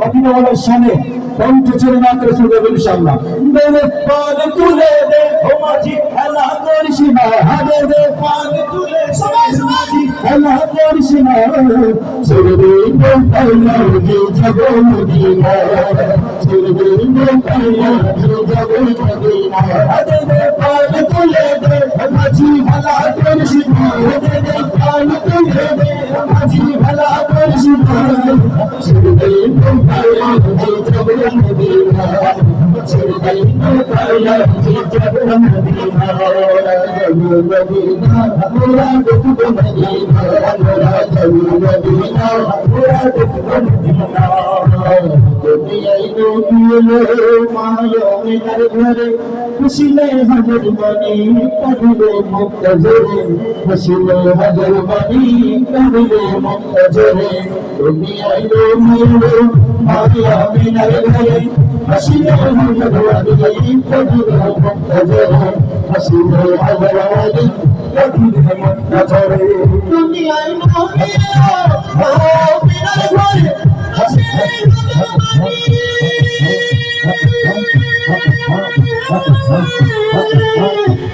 মদিনাওয়ালার সামনে কণ্ঠ ছেড়ে না করে শুনবে ইনশাআল্লাহ। দেবে পাগ তুলে দে, ও মাঝি আল্লাহ করিস না হাদে দে পাগ তুলে সবাই সবাই! আল্লাহ করিস না ছেড়ে দে আল্লাহ যে যাব মদিনা ছেড়ে দে আল্লাহ যে যাব মদিনা হাদে দে পাগ তুলে দে মাঝি আল্লাহ করিস না হাদে দে খুশিলে হাজার বাণী কাঁদিলে মুক্ত জোরে খুশিলে হাজার বাণী কাঁদিলে মুক্ত জোরে দুনিয়ায় ডুবিয়ে মায়নে খুশিলে হাজার বাণী কাঁদিলে মুক্ত জোরে দুনিয়ায় ডুবিয়ে মায়নে তার ঘরে খুশিলে হাজার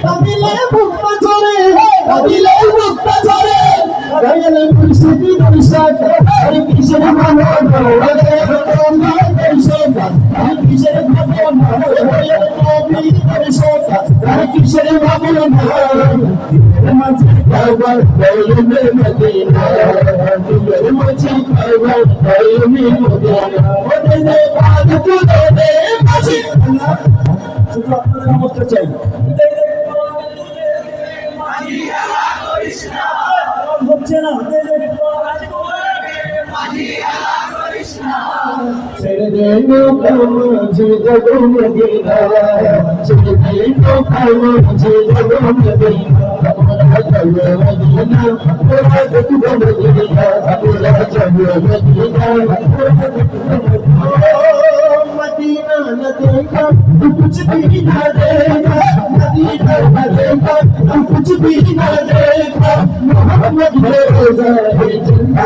কাঁদিলে বুকটা ঝরে, কাঁদিলে ওরে দে বাদ তুলে দে মাঝি। শুধু আপনাদের নমস্কার চাই হচ্ছে না ছেড়ে দে নৌকা মাঝে যাব মদিনা ছেড়ে দে নৌকা মাঝে যাব মদিনা আমরা যাব মদিনা ওরা দেখব মদিনা আমরা যাব মদিনা ওরা দেখব मदीना न देखा तू कुछ भी न देखा मदीना न देखा तू कुछ भी न देखा मोहम्मद रोजा है जिंदा